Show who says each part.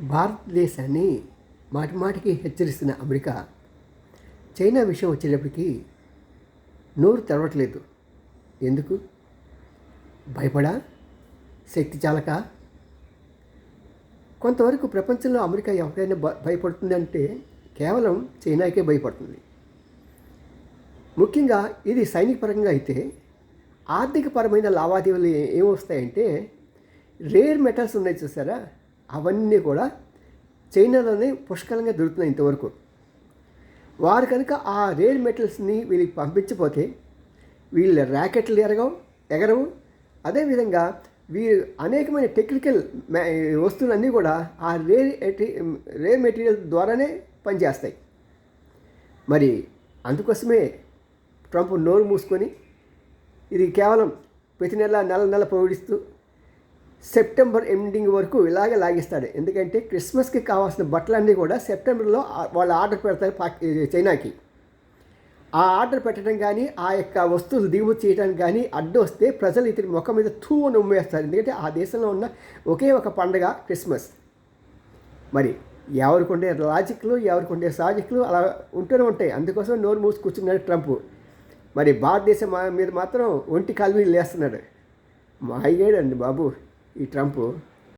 Speaker 1: భారతదేశాన్ని మాటి మాటికి హెచ్చరిస్తున్న అమెరికా చైనా విషయం వచ్చేటప్పటికి నోరు తెరవట్లేదు. ఎందుకు? భయపడా? శక్తి చాలక? కొంతవరకు ప్రపంచంలో అమెరికా ఎవరికైనా భయపడుతుందంటే కేవలం చైనాకే భయపడుతుంది. ముఖ్యంగా ఇది సైనిక పరంగా అయితే ఆర్థికపరమైన లావాదేవీలు ఏమొస్తాయంటే రేర్ మెటల్స్ ఉన్నాయి చూసారా? అవన్నీ కూడా చైనాలోనే పుష్కలంగా దొరుకుతున్నాయి ఇంతవరకు. వారు కనుక ఆ రేర్ మెటల్స్ని వీళ్ళకి పంపించిపోతే వీళ్ళ ర్యాకెట్లు ఎరగవు ఎగరవు. అదేవిధంగా వీరు అనేకమైన టెక్నికల్ వస్తువులన్నీ కూడా ఆ రేర్ రేర్ మెటీరియల్ ద్వారానే పనిచేస్తాయి. మరి అందుకోసమే ట్రంప్ నోరు మూసుకొని ఇది కేవలం ప్రతి నెల నెల నెల పొడిస్తూ సెప్టెంబర్ ఎండింగ్ వరకు ఇలాగే లాగిస్తాడు. ఎందుకంటే క్రిస్మస్కి కావాల్సిన బట్టలన్నీ కూడా సెప్టెంబర్లో వాళ్ళు ఆర్డర్ పెడతారు పాక్ చైనాకి. ఆ ఆర్డర్ పెట్టడం కానీ ఆ యొక్క వస్తువులు దిగుమతి చేయడానికి కానీ అడ్డు వస్తే ప్రజలు ఇతని ముఖం మీద తూ అని ఉమ్మేస్తారు ఎందుకంటే ఆ దేశంలో ఉన్న ఒకే ఒక పండగ క్రిస్మస్. మరి ఎవరికి ఉండే లాజిక్లు ఎవరికి ఉండే సాజిక్లు అలా ఉంటూనే ఉంటాయి. అందుకోసం నోరు మూసి కూర్చున్నాడు ట్రంప్. మరి భారతదేశం మీద మాత్రం ఒంటి కాలు మీద లేస్తున్నాడు. మాయగాడండి బాబు. ఈ ట్రంప్